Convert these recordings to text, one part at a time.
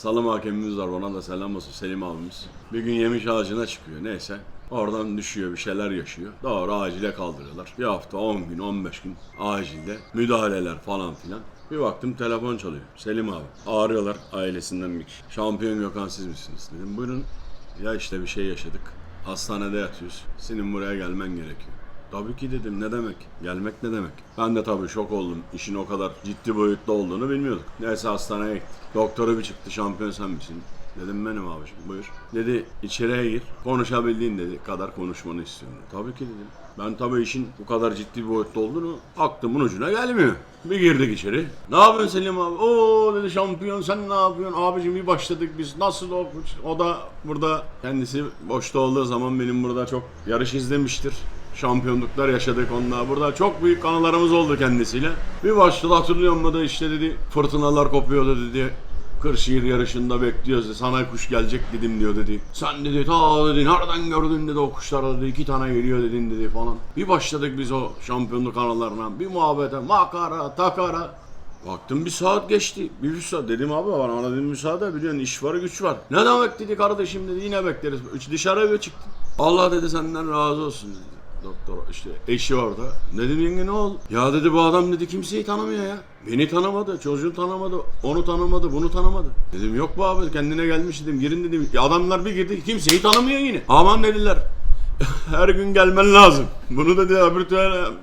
Salım hakemimiz var ona da selam olsun Selim abimiz. Bir gün yemiş ağacına çıkıyor neyse. Oradan düşüyor bir şeyler yaşıyor. Doğru acile kaldırıyorlar. Bir hafta 10 gün 15 gün acilde müdahaleler falan filan. Bir baktım telefon çalıyor. Selim abi. Ağrıyorlar ailesinden bir kişi. Şampiyon Gökhan siz misiniz? Dedim buyurun. Ya işte bir şey yaşadık. Hastanede yatıyoruz. Senin buraya gelmen gerekiyor. Tabii ki dedim ne demek? Gelmek ne demek? Ben de tabii şok oldum. İşin o kadar ciddi boyutta olduğunu bilmiyorduk. Neyse hastaneye gittik. Doktoru bir çıktı şampiyon sen misin? Dedim benim abiciğim buyur. Dedi içeriye gir. Konuşabildiğin dedi kadar konuşmanı istiyorum. Tabii ki dedim. Ben tabii işin bu kadar ciddi bir boyutta olduğunu aklımın ucuna gelmiyor. Bir girdik içeri. Ne yapıyorsun Selim abi? Oo dedi şampiyon sen ne yapıyorsun? Abicim bir başladık biz. Nasıl o? O da burada kendisi boşta olduğu zaman benim burada çok yarış izlemiştir şampiyonluklar yaşadık onunla. Burada çok büyük anılarımız oldu kendisiyle. Bir başladı hatırlıyor musun da işte dedi fırtınalar kopuyordu dedi. Kırşehir yarışında bekliyoruz dedi. Sana kuş gelecek dedim diyor dedi. Sen dedi ta dedi nereden gördün dedi o kuşlar dedi iki tane geliyor dedin dedi falan. Bir başladık biz o şampiyonluk anılarına. Bir muhabbete makara takara. Baktım bir saat geçti. Bir üç saat. Dedim abi bana bana dedim müsaade biliyorsun iş var güç var. Ne demek dedi kardeşim dedi yine bekleriz. Üç dışarı bir çıktım. Allah dedi senden razı olsun dedi. Doktor işte eşi orada. Dedim yenge ne oldu? Ya dedi bu adam dedi kimseyi tanımıyor ya. Beni tanımadı, çocuğu tanımadı, onu tanımadı, bunu tanımadı. Dedim yok bu abi kendine gelmiş dedim girin dedim. Ya adamlar bir girdi kimseyi tanımıyor yine. Aman dediler. Her gün gelmen lazım. Bunu dedi öbür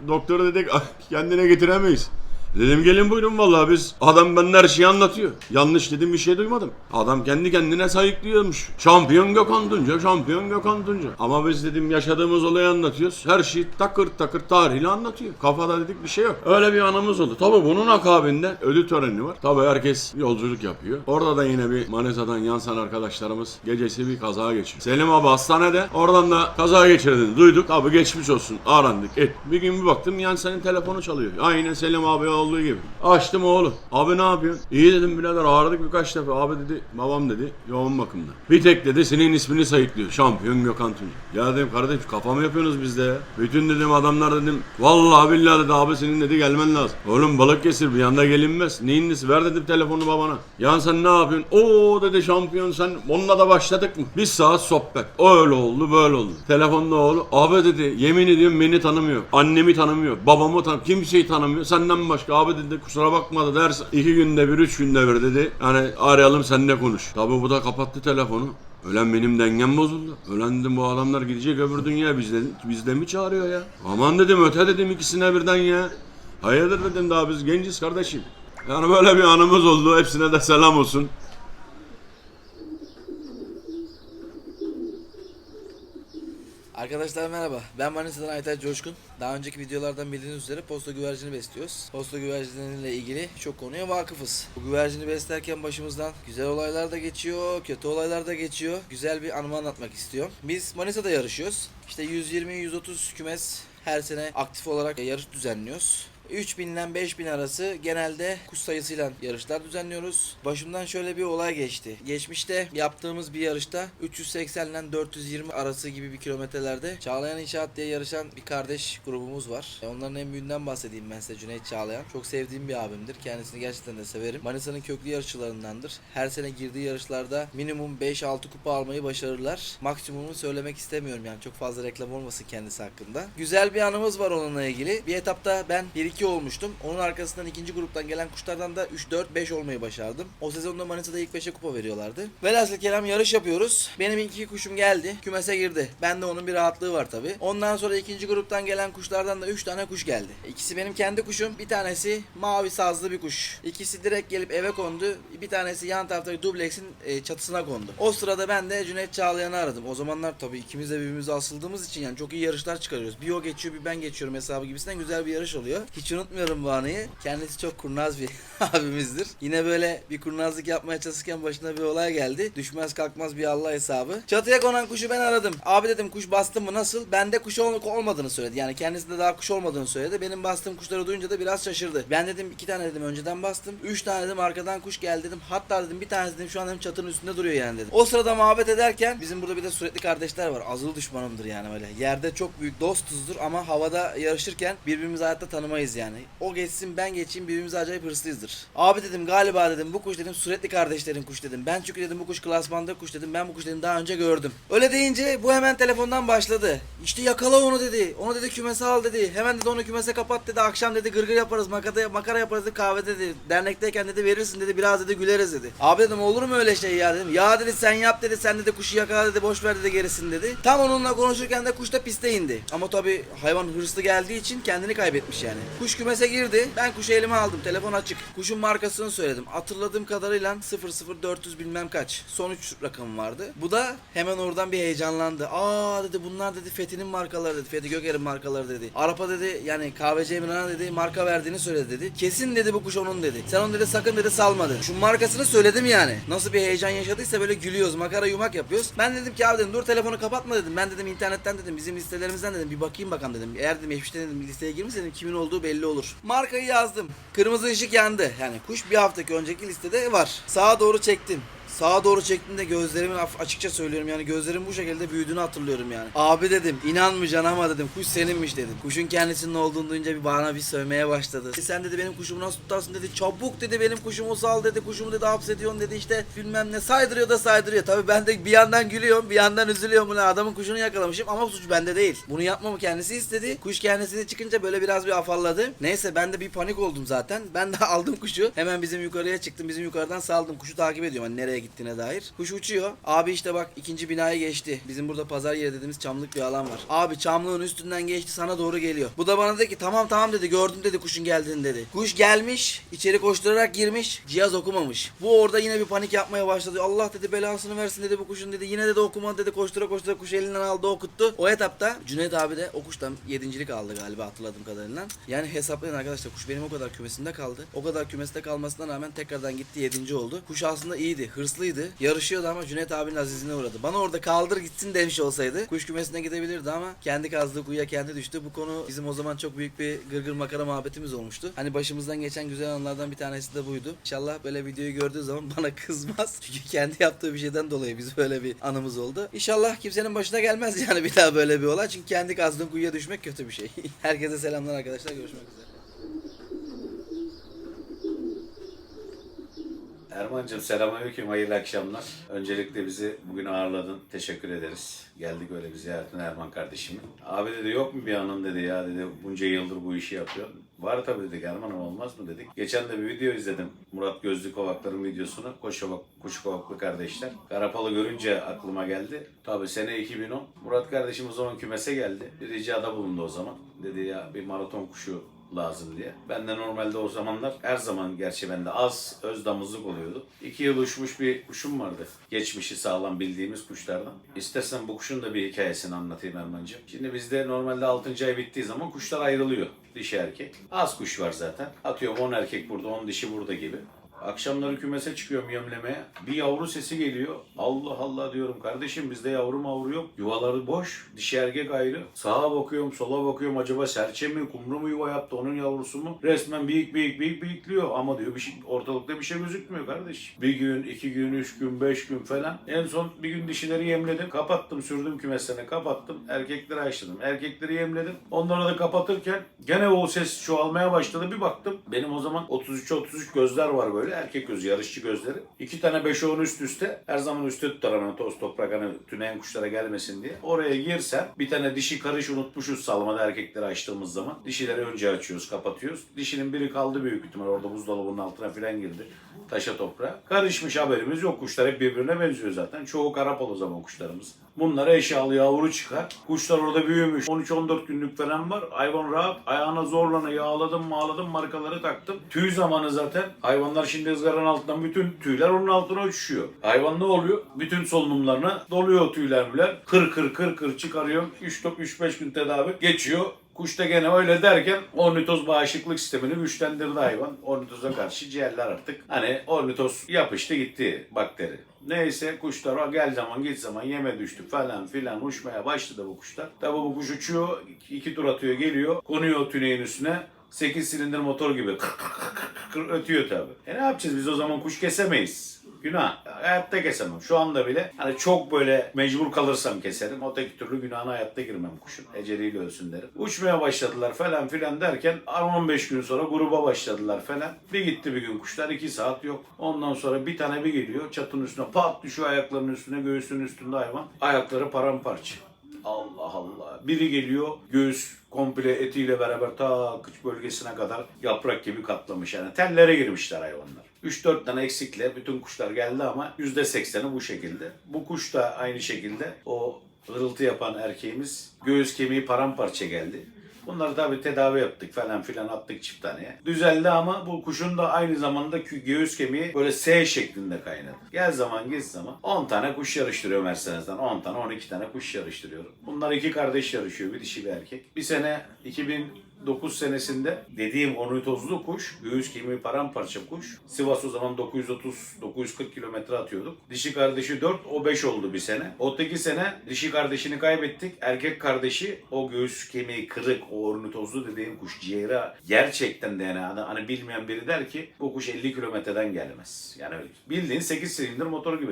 doktora dedik kendine getiremeyiz. Dedim gelin buyurun vallahi biz adam benden her şeyi anlatıyor. Yanlış dedim bir şey duymadım. Adam kendi kendine sayıklıyormuş. Şampiyon Gökhan Tunca, şampiyon Gökhan Tunca. Ama biz dedim yaşadığımız olayı anlatıyoruz. Her şeyi takır takır tarihiyle anlatıyor. Kafada dedik bir şey yok. Öyle bir anımız oldu. Tabi bunun akabinde ödül töreni var. Tabi herkes yolculuk yapıyor. Orada da yine bir Manisa'dan Yansan arkadaşlarımız gecesi bir kaza geçiyor. Selim abi hastanede. Oradan da kaza geçirdiğini duyduk. Tabi geçmiş olsun. Arandık. Et. Bir gün bir baktım Yansan'ın telefonu çalıyor. Aynen Selim abi olduğu gibi. Açtım oğlum. Abi ne yapıyorsun? İyi dedim birader ağrıdık birkaç defa. Abi dedi babam dedi yoğun bakımda. Bir tek dedi senin ismini sayıklıyor. Şampiyon Gökhan Tunca. Ya dedim kardeşim kafa mı yapıyorsunuz bizde ya? Bütün dedim adamlar dedim. Vallahi billahi dedi abi senin dedi gelmen lazım. Oğlum balık kesir bir yanda gelinmez. Neyin? Ver dedim telefonu babana. Ya sen ne yapıyorsun? Oo dedi şampiyon sen onunla da başladık mı? Bir saat sohbet. Öyle oldu böyle oldu. Telefonda oğlu. Abi dedi yemin ediyorum beni tanımıyor. Annemi tanımıyor. Babamı tanımıyor. Kimseyi tanımıyor. Senden başka abi dedi kusura bakma da ders iki günde bir üç günde bir dedi. Yani arayalım seninle konuş. Tabi bu da kapattı telefonu. Ölen benim dengem bozuldu. Ölen dedim bu adamlar gidecek öbür dünya bizde, bizde mi çağırıyor ya? Aman dedim öte dedim ikisine birden ya. Hayırdır dedim daha biz genciz kardeşim. Yani böyle bir anımız oldu. Hepsine de selam olsun. Arkadaşlar merhaba. Ben Manisa'dan Aytaç Coşkun. Daha önceki videolardan bildiğiniz üzere posta güvercini besliyoruz. Posta güvercinleriyle ilgili çok konuya vakıfız. Bu güvercini beslerken başımızdan güzel olaylar da geçiyor, kötü olaylar da geçiyor. Güzel bir anımı anlatmak istiyorum. Biz Manisa'da yarışıyoruz. İşte 120-130 kümes her sene aktif olarak yarış düzenliyoruz. 3000 ile 5000 arası genelde kuş sayısıyla yarışlar düzenliyoruz. Başımdan şöyle bir olay geçti. Geçmişte yaptığımız bir yarışta 380 ile 420 arası gibi bir kilometrelerde Çağlayan İnşaat diye yarışan bir kardeş grubumuz var. E, Onların en büyüğünden bahsedeyim ben size Cüneyt Çağlayan. Çok sevdiğim bir abimdir. Kendisini gerçekten de severim. Manisa'nın köklü yarışçılarındandır. Her sene girdiği yarışlarda minimum 5-6 kupa almayı başarırlar. Maksimumunu söylemek istemiyorum yani çok fazla reklam olmasın kendisi hakkında. Güzel bir anımız var onunla ilgili. Bir etapta ben 1-2 olmuştum. Onun arkasından ikinci gruptan gelen kuşlardan da 3-4-5 olmayı başardım. O sezonda Manisa'da ilk 5'e kupa veriyorlardı. Velhasıl kelam yarış yapıyoruz. Benim iki kuşum geldi. Kümese girdi. Ben de onun bir rahatlığı var tabi. Ondan sonra ikinci gruptan gelen kuşlardan da 3 tane kuş geldi. İkisi benim kendi kuşum. Bir tanesi mavi sazlı bir kuş. İkisi direkt gelip eve kondu. Bir tanesi yan taraftaki dubleksin e, çatısına kondu. O sırada ben de Cüneyt Çağlayan'ı aradım. O zamanlar tabii ikimiz de birbirimize asıldığımız için yani çok iyi yarışlar çıkarıyoruz. Bir o geçiyor bir ben geçiyorum hesabı gibisinden güzel bir yarış oluyor. Hiç unutmuyorum bu anıyı. Kendisi çok kurnaz bir abimizdir. Yine böyle bir kurnazlık yapmaya çalışırken başına bir olay geldi. Düşmez kalkmaz bir Allah hesabı. Çatıya konan kuşu ben aradım. Abi dedim kuş bastın mı nasıl? Bende kuş ol- olmadığını söyledi. Yani kendisi de daha kuş olmadığını söyledi. Benim bastığım kuşları duyunca da biraz şaşırdı. Ben dedim iki tane dedim önceden bastım. Üç tane dedim arkadan kuş geldi dedim. Hatta dedim bir tanesi dedim şu an dedim çatının üstünde duruyor yani dedim. O sırada muhabbet ederken bizim burada bir de sürekli kardeşler var. Azılı düşmanımdır yani böyle. Yerde çok büyük dostuzdur ama havada yarışırken birbirimizi hayatta tanımayız yani. O geçsin ben geçeyim birbirimize acayip hırslıyızdır. Abi dedim galiba dedim bu kuş dedim sürekli kardeşlerin kuş dedim. Ben çünkü dedim bu kuş klasmanda kuş dedim. Ben bu kuş dedim daha önce gördüm. Öyle deyince bu hemen telefondan başladı. İşte yakala onu dedi. Onu dedi kümese al dedi. Hemen dedi onu kümese kapat dedi. Akşam dedi gırgır yaparız makara, makara yaparız dedi kahve dedi. Dernekteyken dedi verirsin dedi biraz dedi güleriz dedi. Abi dedim olur mu öyle şey ya dedim. Ya dedi sen yap dedi sen dedi kuşu yakala dedi boş ver dedi gerisini dedi. Tam onunla konuşurken de kuş da piste indi. Ama tabi hayvan hırslı geldiği için kendini kaybetmiş yani. Kuş kümese girdi. Ben kuşu elime aldım. Telefon açık. Kuşun markasını söyledim. Hatırladığım kadarıyla 00400 bilmem kaç. Son 3 rakamı vardı. Bu da hemen oradan bir heyecanlandı. Aa dedi bunlar dedi Fethi'nin markaları dedi. Fethi Göker'in markaları dedi. Arap'a dedi yani kahveci Emirhan'a dedi marka verdiğini söyledi dedi. Kesin dedi bu kuş onun dedi. Sen onu dedi sakın dedi salma dedi. Şu markasını söyledim yani. Nasıl bir heyecan yaşadıysa böyle gülüyoruz. Makara yumak yapıyoruz. Ben dedim ki abi dedim dur telefonu kapatma dedim. Ben dedim internetten dedim bizim listelerimizden dedim bir bakayım bakalım dedim. Eğer dedim geçmişte dedim listeye girmişse dedim kimin olduğu belli olur. Markayı yazdım. Kırmızı ışık yandı. Yani kuş bir haftaki önceki listede var. Sağa doğru çektim. Sağa doğru çektiğimde gözlerimin af- açıkça söylüyorum yani gözlerim bu şekilde büyüdüğünü hatırlıyorum yani. Abi dedim inanmayacaksın ama dedim kuş seninmiş dedim. Kuşun kendisinin olduğunu duyunca bir bana bir sövmeye başladı. "E Sen dedi benim kuşumu nasıl tutarsın dedi çabuk dedi benim kuşumu sal dedi kuşumu dedi hapsediyorsun dedi işte bilmem ne saydırıyor da saydırıyor. Tabi ben de bir yandan gülüyorum bir yandan üzülüyorum. Ulan adamın kuşunu yakalamışım ama suç bende değil. Bunu yapmamı kendisi istedi. Kuş kendisini çıkınca böyle biraz bir afalladı. Neyse ben de bir panik oldum zaten. Ben de aldım kuşu. Hemen bizim yukarıya çıktım. Bizim yukarıdan saldım. Kuşu takip ediyorum hani nereye gittiğine dair. Kuş uçuyor. Abi işte bak ikinci binaya geçti. Bizim burada pazar yeri dediğimiz çamlık bir alan var. Abi çamlığın üstünden geçti sana doğru geliyor. Bu da bana dedi ki tamam tamam dedi gördüm dedi kuşun geldiğini dedi. Kuş gelmiş içeri koşturarak girmiş cihaz okumamış. Bu orada yine bir panik yapmaya başladı. Allah dedi belasını versin dedi bu kuşun dedi. Yine dedi okumadı dedi koştura koştura kuş elinden aldı okuttu. O etapta Cüneyt abi de o kuştan yedincilik aldı galiba hatırladığım kadarıyla. Yani hesaplayın arkadaşlar kuş benim o kadar kümesinde kaldı. O kadar kümeste kalmasına rağmen tekrardan gitti yedinci oldu. Kuş aslında iyiydi hırslıydı. Yarışıyordu ama Cüneyt abinin azizine uğradı. Bana orada kaldır gitsin demiş olsaydı kuş kümesine gidebilirdi ama kendi kazdığı kuyuya kendi düştü. Bu konu bizim o zaman çok büyük bir gırgır makara muhabbetimiz olmuştu. Hani başımızdan geçen güzel anlardan bir tanesi de buydu. İnşallah böyle videoyu gördüğü zaman bana kızmaz. Çünkü kendi yaptığı bir şeyden dolayı biz böyle bir anımız oldu. İnşallah kimsenin başına gelmez yani bir daha böyle bir olay. Çünkü kendi kazdığın kuyuya düşmek kötü bir şey. Herkese selamlar arkadaşlar. Görüşmek üzere. Erman'cığım selamünaleyküm, hayırlı akşamlar. Öncelikle bizi bugün ağırladın, teşekkür ederiz. Geldik öyle bir ziyaretine Erman kardeşimin. Abi dedi yok mu bir anın dedi ya dedi bunca yıldır bu işi yapıyor. Var tabii dedik Erman'ım olmaz mı dedik. Geçen de bir video izledim. Murat Gözlü Kovaklar'ın videosunu. Koşovak, Kuş Kovaklı kardeşler. Karapalı görünce aklıma geldi. Tabii sene 2010. Murat kardeşim o zaman kümese geldi. Bir ricada bulundu o zaman. Dedi ya bir maraton kuşu lazım diye. Ben de normalde o zamanlar her zaman gerçi bende az öz damızlık oluyordu. İki yıl uçmuş bir kuşum vardı. Geçmişi sağlam bildiğimiz kuşlardan. İstersen bu kuşun da bir hikayesini anlatayım Erman'cığım. Şimdi bizde normalde 6. ay bittiği zaman kuşlar ayrılıyor. Dişi erkek. Az kuş var zaten. Atıyorum 10 erkek burada 10 dişi burada gibi. Akşamları kümese çıkıyorum yemlemeye. Bir yavru sesi geliyor. Allah Allah diyorum kardeşim bizde yavru mavru yok. Yuvaları boş. Dişi erkek ayrı. Sağa bakıyorum sola bakıyorum acaba serçe mi kumru mu yuva yaptı onun yavrusu mu? Resmen büyük büyük büyük büyüklüyor. Ama diyor bir şey, ortalıkta bir şey gözükmüyor kardeş. Bir gün, iki gün, üç gün, beş gün falan. En son bir gün dişileri yemledim. Kapattım sürdüm kümesine kapattım. Erkekleri açtım. Erkekleri yemledim. Onları da kapatırken gene o ses çoğalmaya başladı. Bir baktım benim o zaman 33-33 gözler var böyle erkek gözü, yarışçı gözleri. İki tane 5 10 üst üste. Her zaman üstte tutar hemen toz toprak hani tüneyen kuşlara gelmesin diye. Oraya girsen bir tane dişi karış unutmuşuz salmada erkekleri açtığımız zaman. Dişileri önce açıyoruz, kapatıyoruz. Dişinin biri kaldı büyük ihtimal orada buzdolabının altına filan girdi. Taşa toprağa. Karışmış haberimiz yok. Kuşlar hep birbirine benziyor zaten. Çoğu karapal o zaman kuşlarımız. Bunlara eşyalı yavru çıkar. Kuşlar orada büyümüş. 13-14 günlük falan var. Hayvan rahat. Ayağına zorlana yağladım mağladım markaları taktım. Tüy zamanı zaten. Hayvanlar şimdi ızgaranın altından bütün tüyler onun altına uçuşuyor. Hayvan ne oluyor? Bütün solunumlarına doluyor tüyler müler. Kır kır kır kır çıkarıyor. 3-5 gün tedavi geçiyor. Kuş da gene öyle derken ornitoz bağışıklık sistemini güçlendirdi hayvan. Ornitoza karşı ciğerler artık hani ornitoz yapıştı gitti bakteri. Neyse kuşlar gel zaman git zaman yeme düştü falan filan uçmaya başladı bu kuşlar. Tabi bu kuş uçuyor iki tur atıyor geliyor konuyor tüneyin üstüne 8 silindir motor gibi kır kır kır kır ötüyor tabi. E ne yapacağız biz o zaman kuş kesemeyiz. Günah. Hayatta kesemem. Şu anda bile hani çok böyle mecbur kalırsam keserim. O tek türlü günahına hayatta girmem kuşun. Eceliyle ölsün derim. Uçmaya başladılar falan filan derken 15 gün sonra gruba başladılar falan. Bir gitti bir gün kuşlar 2 saat yok. Ondan sonra bir tane bir geliyor çatının üstüne pat düşüyor ayaklarının üstüne göğsünün üstünde hayvan. Ayakları paramparça. Allah Allah. Biri geliyor göğüs komple etiyle beraber ta kıç bölgesine kadar yaprak gibi katlamış. Yani tellere girmişler hayvanlar. 3-4 tane eksikle bütün kuşlar geldi ama %80'i bu şekilde. Bu kuş da aynı şekilde o hırıltı yapan erkeğimiz göğüs kemiği paramparça geldi. Bunları tabii tedavi yaptık falan filan attık çift taneye. Düzeldi ama bu kuşun da aynı zamanda göğüs kemiği böyle S şeklinde kaynadı. Gel zaman geç zaman 10 tane kuş yarıştırıyor Mercedes'ten. 10 tane 12 tane kuş yarıştırıyorum. Bunlar iki kardeş yarışıyor. Bir dişi bir erkek. Bir sene 2009 senesinde dediğim ornitozlu kuş, göğüs kemiği paramparça kuş. Sivas o zaman 930-940 kilometre atıyorduk. Dişi kardeşi 4, o 5 oldu bir sene. Öteki sene dişi kardeşini kaybettik. Erkek kardeşi o göğüs kemiği kırık, o ornitozlu dediğim kuş ciğeri gerçekten de yani hani, hani bilmeyen biri der ki bu kuş 50 kilometreden gelmez. Yani bildiğin 8 silindir motoru gibi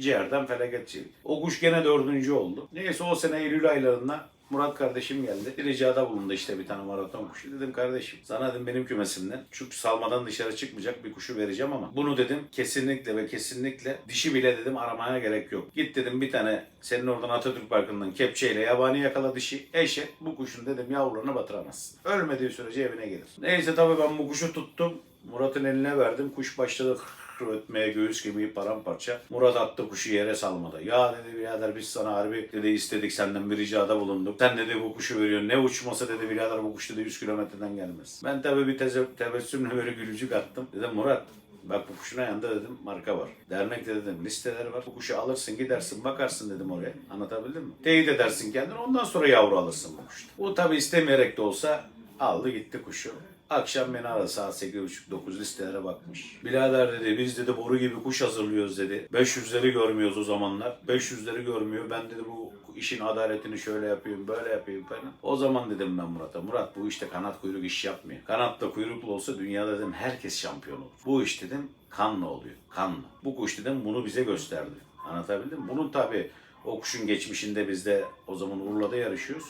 ciğerden felaket şey. O kuş gene dördüncü oldu. Neyse o sene Eylül aylarında Murat kardeşim geldi. Bir ricada bulundu işte bir tane maraton kuşu. Dedim kardeşim sana dedim benim kümesimden şu salmadan dışarı çıkmayacak bir kuşu vereceğim ama bunu dedim kesinlikle ve kesinlikle dişi bile dedim aramaya gerek yok. Git dedim bir tane senin oradan Atatürk Parkı'ndan kepçeyle yabani yakala dişi eşe bu kuşun dedim yavrularını batıramazsın. Ölmediği sürece evine gelir. Neyse tabii ben bu kuşu tuttum. Murat'ın eline verdim. Kuş başladı ötmeye göğüs kemiği paramparça. Murat attı kuşu yere salmadı. Ya dedi birader biz sana harbi dedi istedik senden bir ricada bulunduk. Sen dedi bu kuşu veriyorsun. Ne uçması dedi birader bu kuş dedi 100 kilometreden gelmez. Ben tabii bir tebessümle böyle gülücük attım. Dedim Murat Bak bu kuşun ayağında dedim marka var. Dernekte dedim listeler var. Bu kuşu alırsın gidersin bakarsın dedim oraya. Anlatabildim mi? Teyit edersin kendini ondan sonra yavru alırsın bu kuşta. Bu tabi istemeyerek de olsa aldı gitti kuşu. Akşam beni aradı saat 8.30-9 listelere bakmış. Birader dedi biz dedi boru gibi kuş hazırlıyoruz dedi. 500'leri görmüyoruz o zamanlar. 500'leri görmüyor. Ben dedi bu işin adaletini şöyle yapayım böyle yapayım falan. O zaman dedim ben Murat'a. Murat bu işte kanat kuyruk iş yapmıyor. Kanatla kuyruklu olsa dünyada dedim herkes şampiyon olur. Bu iş dedim kanla oluyor. Kanla. Bu kuş dedim bunu bize gösterdi. Anlatabildim? Bunun tabi o kuşun geçmişinde biz de o zaman Urla'da yarışıyoruz.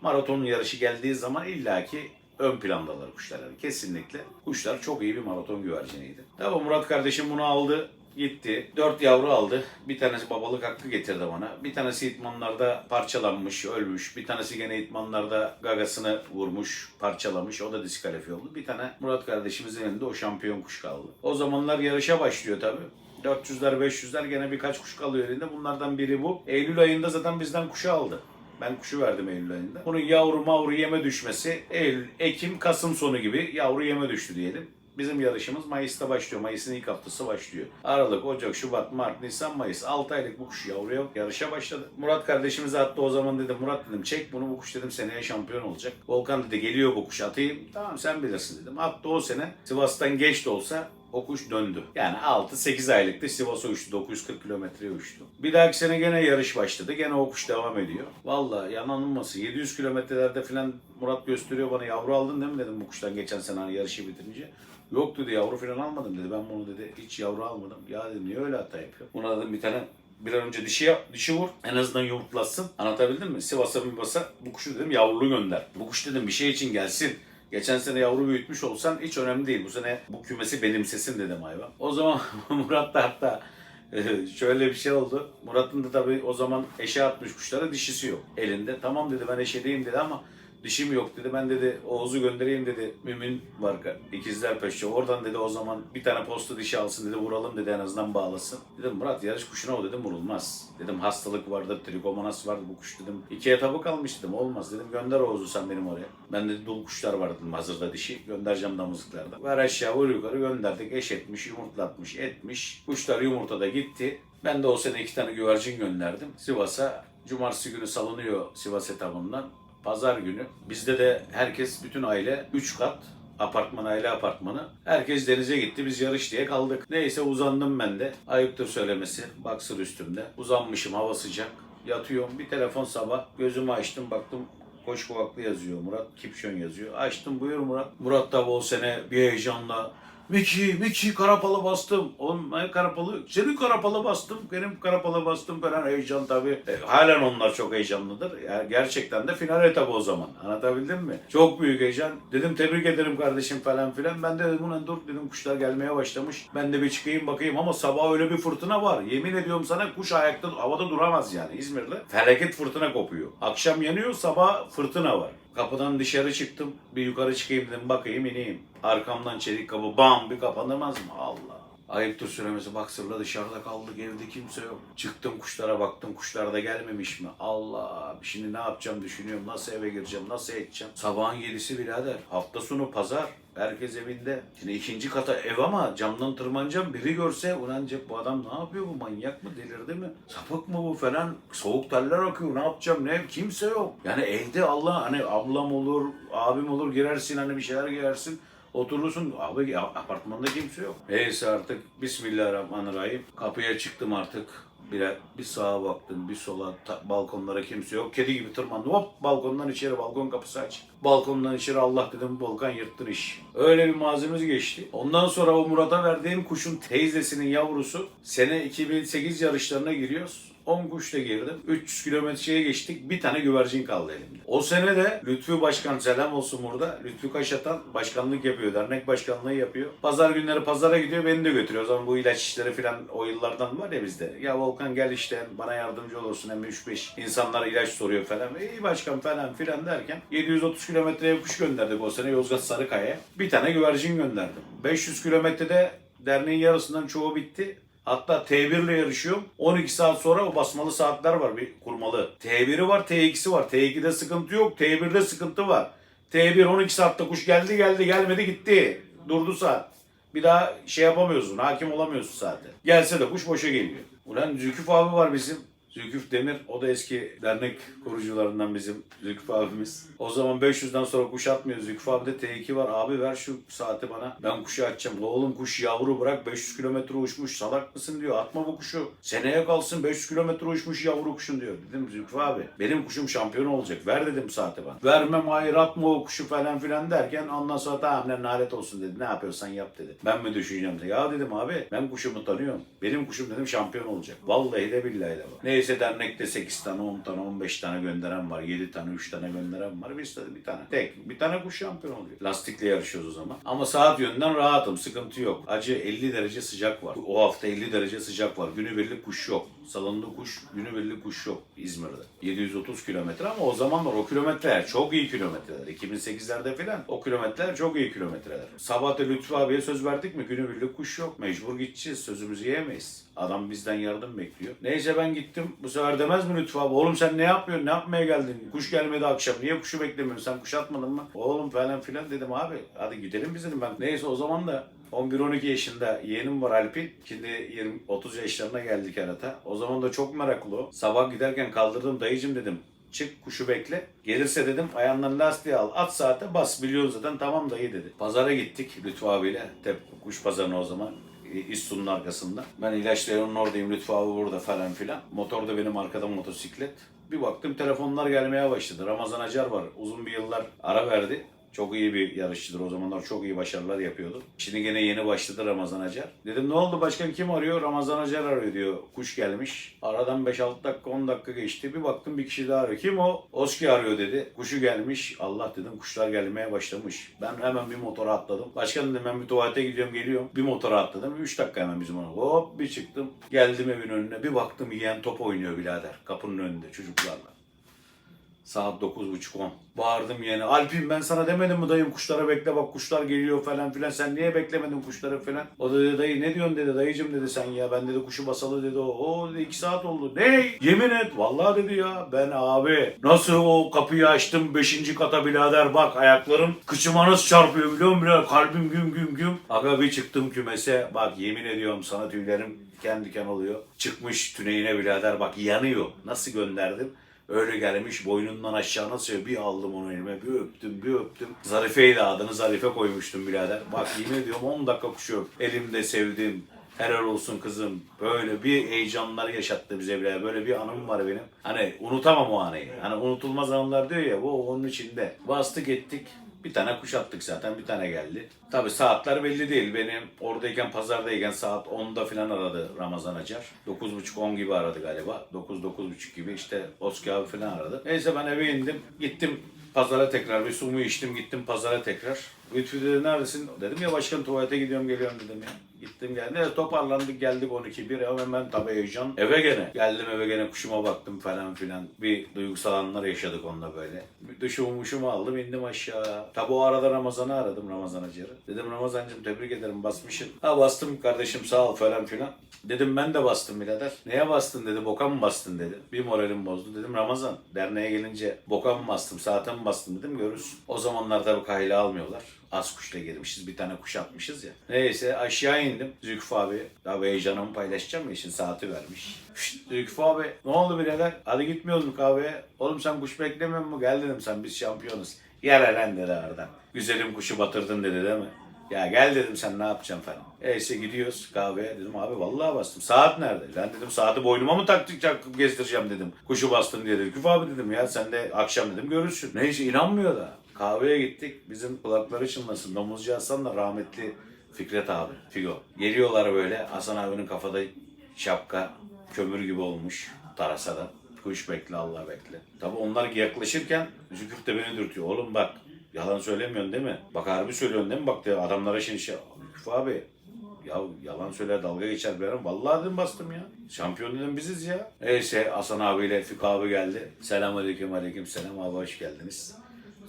Maraton yarışı geldiği zaman illaki ön plandalar kuşlar. Yani kesinlikle kuşlar çok iyi bir maraton güverciniydi. Tabi Murat kardeşim bunu aldı. Gitti. Dört yavru aldı. Bir tanesi babalık hakkı getirdi bana. Bir tanesi itmanlarda parçalanmış, ölmüş. Bir tanesi gene itmanlarda gagasını vurmuş, parçalamış. O da diskalifiye oldu. Bir tane Murat kardeşimizin elinde o şampiyon kuş kaldı. O zamanlar yarışa başlıyor tabii. 400'ler 500'ler gene birkaç kuş kalıyor elinde. Bunlardan biri bu. Eylül ayında zaten bizden kuşu aldı. Ben kuşu verdim Eylül ayında. Bunun yavru mavru yeme düşmesi Eylül, Ekim, Kasım sonu gibi yavru yeme düştü diyelim. Bizim yarışımız Mayıs'ta başlıyor. Mayıs'ın ilk haftası başlıyor. Aralık, Ocak, Şubat, Mart, Nisan, Mayıs. 6 aylık bu kuş yavruya yarışa başladı. Murat kardeşimize attı o zaman dedim. Murat dedim çek bunu bu kuş dedim seneye şampiyon olacak. Volkan dedi geliyor bu kuş atayım. Tamam sen bilirsin dedim. Attı o sene. Sivas'tan geç de olsa o kuş döndü. Yani 6-8 aylıktı Sivas'a uçtu. 940 kilometreye uçtu. Bir dahaki sene gene yarış başladı. Gene o kuş devam ediyor. Valla yalan olmasın. 700 kilometrelerde falan Murat gösteriyor bana yavru aldın değil mi dedim bu kuştan geçen sene hani yarışı bitirince. Yok dedi yavru falan almadım dedi. Ben bunu dedi hiç yavru almadım. Ya dedim niye öyle hata yapıyor? Buna dedim bir tane bir an önce dişi yap, dişi vur. En azından yumurtlasın. Anlatabildim mi? Sivas'a bir basa bu kuşu dedim yavrulu gönder. Bu kuş dedim bir şey için gelsin. Geçen sene yavru büyütmüş olsan hiç önemli değil. Bu sene bu kümesi benimsesin dedim hayvan. O zaman Murat da hatta e, şöyle bir şey oldu. Murat'ın da tabii o zaman eşe atmış kuşlara dişisi yok elinde. Tamam dedi ben eşedeyim dedi ama dişim yok dedi. Ben dedi Oğuz'u göndereyim dedi. Mümin var ikizler peşçi. Oradan dedi o zaman bir tane posta dişi alsın dedi. Vuralım dedi en azından bağlasın. Dedim Murat yarış kuşuna o dedim vurulmaz. Dedim hastalık vardı, trikomonas vardı bu kuş dedim. İki etabı kalmış dedim. Olmaz dedim gönder Oğuz'u sen benim oraya. Ben dedi dul kuşlar var dedim hazırda dişi. Göndereceğim damızlıklarda. Ver aşağı vur yukarı gönderdik. Eş etmiş, yumurtlatmış, etmiş. Kuşlar yumurtada gitti. Ben de o sene iki tane güvercin gönderdim. Sivas'a Cumartesi günü salınıyor Sivas etabından. Pazar günü bizde de herkes bütün aile 3 kat apartman aile apartmanı. Herkes denize gitti biz yarış diye kaldık. Neyse uzandım ben de. Ayıptır söylemesi. Baksır üstümde. Uzanmışım hava sıcak. Yatıyorum bir telefon sabah. Gözümü açtım baktım Koş Kuvaklı yazıyor Murat. Kipşön yazıyor. Açtım buyur Murat. Murat tabi o sene bir heyecanla Miki, Miki karapalı bastım. Oğlum ben karapalı, senin karapalı bastım, benim karapalı bastım falan heyecan tabii. E, halen onlar çok heyecanlıdır. Yani gerçekten de final etabı o zaman. Anlatabildim mi? Çok büyük heyecan. Dedim tebrik ederim kardeşim falan filan. Ben de dedim ulan dur dedim kuşlar gelmeye başlamış. Ben de bir çıkayım bakayım ama sabah öyle bir fırtına var. Yemin ediyorum sana kuş ayakta havada duramaz yani İzmir'de. Felaket fırtına kopuyor. Akşam yanıyor sabah fırtına var. Kapıdan dışarı çıktım. Bir yukarı çıkayım dedim bakayım ineyim. Arkamdan çelik kapı bam bir kapanamaz mı? Allah. Ayıptır söylemesi bak sırla dışarıda kaldık evde kimse yok. Çıktım kuşlara baktım kuşlar da gelmemiş mi? Allah şimdi ne yapacağım düşünüyorum nasıl eve gireceğim nasıl edeceğim. Sabahın yedisi birader hafta sonu pazar. Herkes evinde. Şimdi ikinci kata ev ama camdan tırmanacağım. Biri görse ulan Cep, bu adam ne yapıyor bu manyak mı delirdi mi? Sapık mı bu falan. Soğuk terler akıyor ne yapacağım ne kimse yok. Yani evde Allah hani ablam olur abim olur girersin hani bir şeyler giyersin. Oturursun abi apartmanda kimse yok. Neyse artık Bismillahirrahmanirrahim. Kapıya çıktım artık. Bir, bir sağa baktım, bir sola, ta- balkonlara kimse yok. Kedi gibi tırmandım. Hop balkondan içeri, balkon kapısı açık. Balkondan içeri Allah dedim Volkan yırttın iş. Öyle bir malzememiz geçti. Ondan sonra o Murat'a verdiğim kuşun teyzesinin yavrusu sene 2008 yarışlarına giriyoruz. 10 kuşla girdim. 300 kilometreye geçtik. Bir tane güvercin kaldı elimde. O sene de Lütfü Başkan selam olsun burada. Lütfü Kaşatan başkanlık yapıyor. Dernek başkanlığı yapıyor. Pazar günleri pazara gidiyor. Beni de götürüyor. O zaman bu ilaç işleri falan o yıllardan var ya bizde. Ya Volkan gel işte bana yardımcı olursun. Hem 3-5 insanlar ilaç soruyor falan. İyi başkan falan filan derken 730 kilometreye kuş gönderdik o sene Yozgat Sarıkaya'ya. Bir tane güvercin gönderdim. 500 kilometrede derneğin yarısından çoğu bitti. Hatta T1 ile yarışıyorum. 12 saat sonra o basmalı saatler var bir kurmalı. T1'i var, T2'si var. T2'de sıkıntı yok, T1'de sıkıntı var. T1 12 saatte kuş geldi geldi gelmedi gitti. Durdu saat. Bir daha şey yapamıyorsun, hakim olamıyorsun zaten. Gelse de kuş boşa geliyor. Ulan Zülküf abi var bizim. Zülküf Demir, o da eski dernek kurucularından bizim Zülküf abimiz. O zaman 500'den sonra kuş atmıyor. Zülküf abi de T2 var. Abi ver şu saati bana. Ben kuşu açacağım. La oğlum kuş yavru bırak 500 kilometre uçmuş. Salak mısın diyor. Atma bu kuşu. Seneye kalsın 500 kilometre uçmuş yavru kuşun diyor. Dedim Zülküf abi benim kuşum şampiyon olacak. Ver dedim saati bana. Vermem hayır atma o kuşu falan filan derken ondan sonra tamam lan nalet olsun dedi. Ne yapıyorsan yap dedi. Ben mi düşüneceğim. Ya dedim abi ben kuşumu tanıyorum. Benim kuşum dedim şampiyon olacak. Vallahi de billahi de bak. Neyse dernekte 8 tane 10 tane 15 tane gönderen var. 7 tane 3 tane gönderen var. Biz de bir tane. Tek. Bir tane kuş şampiyon oluyor. Lastikle yarışıyoruz o zaman. Ama saat yönünden rahatım. Sıkıntı yok. Acı 50 derece sıcak var. O hafta 50 derece sıcak var. Günübirlik kuş yok. Salonda kuş, günübirlik kuş yok İzmir'de. 730 kilometre ama o zamanlar o kilometreler çok iyi kilometreler. 2008'lerde falan o kilometreler çok iyi kilometreler. Sabah da Lütfü abiye söz verdik mi günübirlik kuş yok. Mecbur gideceğiz. Sözümüzü yiyemeyiz. Adam bizden yardım bekliyor. Neyse ben gittim. Bu sefer demez mi Lütfü abi? Oğlum sen ne yapıyorsun? Ne yapmaya geldin? Kuş gelmedi akşam. Niye kuşu beklemiyorsun? Sen kuş atmadın mı? Oğlum falan filan dedim abi. Hadi gidelim biz dedim ben. Neyse o zaman da 11-12 yaşında yeğenim var Alpin. Şimdi 20, 30 yaşlarına geldik arata. O zaman da çok meraklı o. Sabah giderken kaldırdım dayıcım dedim. Çık kuşu bekle. Gelirse dedim ayağından lastiği al. At saate bas biliyorsun zaten tamam dayı dedi. Pazara gittik Lütfü abiyle. Tep kuş pazarına o zaman. İstun'un arkasında. Ben ilaçlarının oradayım Lütfü abi burada falan filan. Motor da benim arkada motosiklet. Bir baktım telefonlar gelmeye başladı. Ramazan Acar var. Uzun bir yıllar ara verdi. Çok iyi bir yarışçıdır. O zamanlar çok iyi başarılar yapıyordu. Şimdi gene yeni başladı Ramazan Acar. Dedim ne oldu başkan kim arıyor? Ramazan Acar arıyor diyor. Kuş gelmiş. Aradan 5-6 dakika 10 dakika geçti. Bir baktım bir kişi daha arıyor. Kim o? Oski arıyor dedi. Kuşu gelmiş. Allah dedim kuşlar gelmeye başlamış. Ben hemen bir motora atladım. Başkan dedim ben bir tuvalete gidiyorum geliyorum. Bir motora atladım. 3 dakika hemen bizim ona. Hop bir çıktım. Geldim evin önüne. Bir baktım yeğen top oynuyor birader. Kapının önünde çocuklarla. Saat 9.30-10. Bağırdım yine. Alpin ben sana demedim mi dayım kuşlara bekle bak kuşlar geliyor falan filan. Sen niye beklemedin kuşları falan? O da dedi dayı ne diyorsun dedi dayıcım dedi sen ya. Ben dedi kuşu basalı dedi o. Dedi 2 saat oldu. Ne? Yemin et. Vallahi dedi ya. Ben abi nasıl o kapıyı açtım 5. kata birader bak ayaklarım kıçıma nasıl çarpıyor biliyor musun? Kalbim güm güm güm. Aga bir çıktım kümese. Bak yemin ediyorum sana tüylerim diken diken oluyor. Çıkmış tüneyine birader bak yanıyor. Nasıl gönderdim? Öyle gelmiş boynundan aşağı nasıl bir aldım onu elime bir öptüm bir öptüm. Zarife'ydi adını Zarife koymuştum birader. Bak yemin ediyorum 10 dakika kuşu elimde sevdim. Helal olsun kızım. Böyle bir heyecanlar yaşattı bize birader. Böyle bir anım var benim. Hani unutamam o anıyı. Hani unutulmaz anılar diyor ya bu onun içinde. Bastık ettik. Bir tane kuş attık zaten bir tane geldi. Tabi saatler belli değil. Benim oradayken pazardayken saat 10'da falan aradı Ramazan Acar. 9.30-10 gibi aradı galiba. 9-9.30 gibi işte Oski abi falan aradı. Neyse ben eve indim. Gittim pazara tekrar. Bir sumu içtim gittim pazara tekrar. Lütfü dedi neredesin? Dedim ya başkan tuvalete gidiyorum geliyorum dedim ya. Gittim geldim. Evet, toparlandık geldik 12 bir hemen ben tabii heyecan. Eve gene. Geldim eve gene kuşuma baktım falan filan. Bir duygusal anlar yaşadık onunla böyle. Bir duşumu muşumu aldım indim aşağı. Tabi o arada Ramazan'ı aradım Ramazan Acar'ı. Dedim Ramazancığım tebrik ederim basmışsın. Ha bastım kardeşim sağ ol falan filan. Dedim ben de bastım birader. Neye bastın dedi. Boka mı bastın dedi. Bir moralim bozdu. Dedim Ramazan derneğe gelince boka mı bastım saate mi bastım dedim görürsün. O zamanlar tabii kayla almıyorlar. Az kuşla girmişiz. Bir tane kuş atmışız ya. Neyse aşağı indim. Zülküf abi. Abi heyecanımı paylaşacağım ya. Şimdi saati vermiş. Şşt, abi ne oldu birader? Hadi gitmiyoruz mu kahveye? Oğlum sen kuş beklemiyor musun? Gel dedim sen biz şampiyonuz. Yer lan dedi oradan. Güzelim kuşu batırdın dedi değil mi? Ya gel dedim sen ne yapacaksın falan. Neyse gidiyoruz kahveye dedim abi vallahi bastım. Saat nerede? Ben dedim saati boynuma mı takıp gezdireceğim dedim. Kuşu bastım diye dedim. Küf abi dedim ya sen de akşam dedim görürsün. Neyse inanmıyor da. Kahveye gittik. Bizim kulakları çınlasın. Domuzcu Hasan'la rahmetli Fikret abi. Figo. Geliyorlar böyle. Hasan abinin kafada şapka kömür gibi olmuş tarasada. Kuş bekle Allah bekle. Tabi onlar yaklaşırken Züküf de beni dürtüyor. Oğlum bak yalan söylemiyorsun değil mi? Bak harbi söylüyorsun değil mi? Bak diyor adamlara şimdi şey... Züküf abi ya yalan söyler dalga geçer bir ara. Vallahi dedim bastım ya. Şampiyon dedim biziz ya. Neyse Hasan abiyle Fik abi geldi. Selamünaleyküm aleyküm selam abi hoş geldiniz.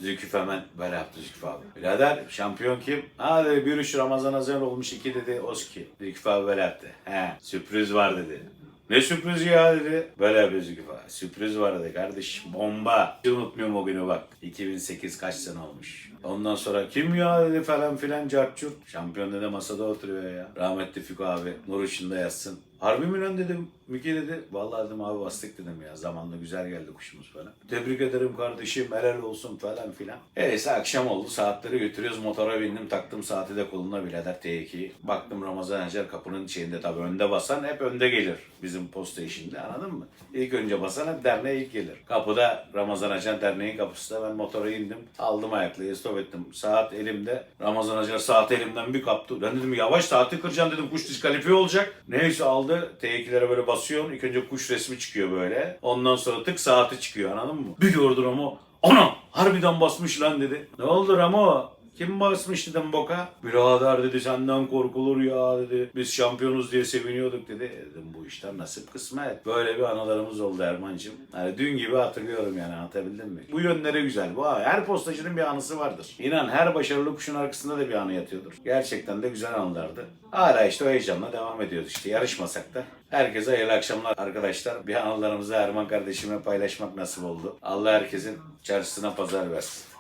Zülküf hemen böyle yaptı Zülküf abi. Birader şampiyon kim? Ha dedi bir üç Ramazan Hazer olmuş iki dedi Oski. Zülküf abi böyle yaptı. He sürpriz var dedi. Ne sürprizi ya dedi. Böyle yapıyor Zülküf abi. Sürpriz var dedi kardeş. Bomba. Hiç unutmuyorum o günü bak. 2008 kaç sene olmuş. Ondan sonra kim ya dedi falan filan carçurt. Şampiyon dedi masada oturuyor ya. Rahmetli Fiko abi nur ışığında yatsın. Harbi mi lan dedim. Müke dedi. Vallahi dedim abi bastık dedim ya. Zamanla güzel geldi kuşumuz falan. Tebrik ederim kardeşim. Helal olsun falan filan. Neyse akşam oldu. Saatleri götürüyoruz. Motora bindim. Taktım saati de koluna birader T2'yi. Baktım Ramazan Acar kapının şeyinde tabii önde basan hep önde gelir. Bizim posta işinde anladın mı? İlk önce basan hep derneğe ilk gelir. Kapıda Ramazan Acar derneğin kapısında ben motora indim. Aldım ayaklığı stop ettim. Saat elimde. Ramazan Acar saat elimden bir kaptı. Ben dedim yavaş saati kıracaksın dedim. Kuş diskalifiye olacak. Neyse aldı. T2'lere böyle basıyorsun. İlk önce kuş resmi çıkıyor böyle. Ondan sonra tık saati çıkıyor anladın mı? Bir gördü Ramo. Ana harbiden basmış lan dedi. Ne oldu Ramo? Kim basmış dedim boka. Birader dedi senden korkulur ya dedi. Biz şampiyonuz diye seviniyorduk dedi. E Dedim bu işler nasip kısmet. Böyle bir anılarımız oldu Erman'cığım. Hani dün gibi hatırlıyorum yani anlatabildim mi? Bu yönleri güzel. Bu her postacının bir anısı vardır. İnan her başarılı kuşun arkasında da bir anı yatıyordur. Gerçekten de güzel anılardı. Hala işte o heyecanla devam ediyoruz işte. Yarışmasak da. Herkese hayırlı akşamlar arkadaşlar. Bir anılarımızı Erman kardeşimle paylaşmak nasip oldu. Allah herkesin çarşısına pazar versin.